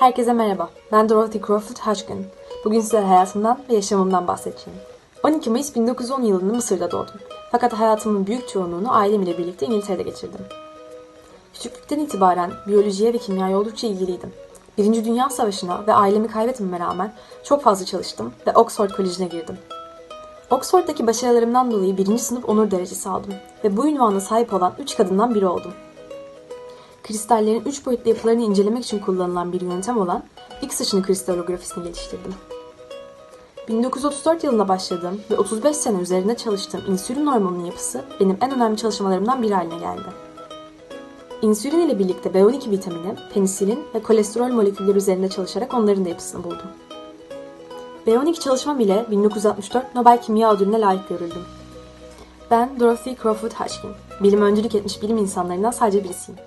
Herkese merhaba. Ben Dorothy Crawford Hodgkin. Bugün size hayatımdan ve yaşamımdan bahsedeceğim. 12 Mayıs 1910 yılında Mısır'da doğdum. Fakat hayatımın büyük çoğunluğunu ailem ile birlikte İngiltere'de geçirdim. Küçüklükten itibaren biyolojiye ve kimyaya oldukça ilgiliydim. Birinci Dünya Savaşı'na ve ailemi kaybetmeme rağmen çok fazla çalıştım ve Oxford Koleji'ne girdim. Oxford'daki başarılarımdan dolayı birinci sınıf onur derecesi aldım ve bu ünvana sahip olan 3 kadından biri oldum. Kristallerin 3 boyutlu yapılarını incelemek için kullanılan bir yöntem olan X ışını kristallografisini geliştirdim. 1934 yılında başladığım ve 35 sene üzerinde çalıştığım insülin hormonunun yapısı benim en önemli çalışmalarımdan biri haline geldi. İnsülin ile birlikte B12 vitamini, penisilin ve kolesterol molekülleri üzerinde çalışarak onların da yapısını buldum. B12 çalışmam ile 1964 Nobel Kimya Ödülü'ne layık görüldüm. Ben Dorothy Crawford Hodgkin, bilim öncülük etmiş bilim insanlarından sadece birisiyim.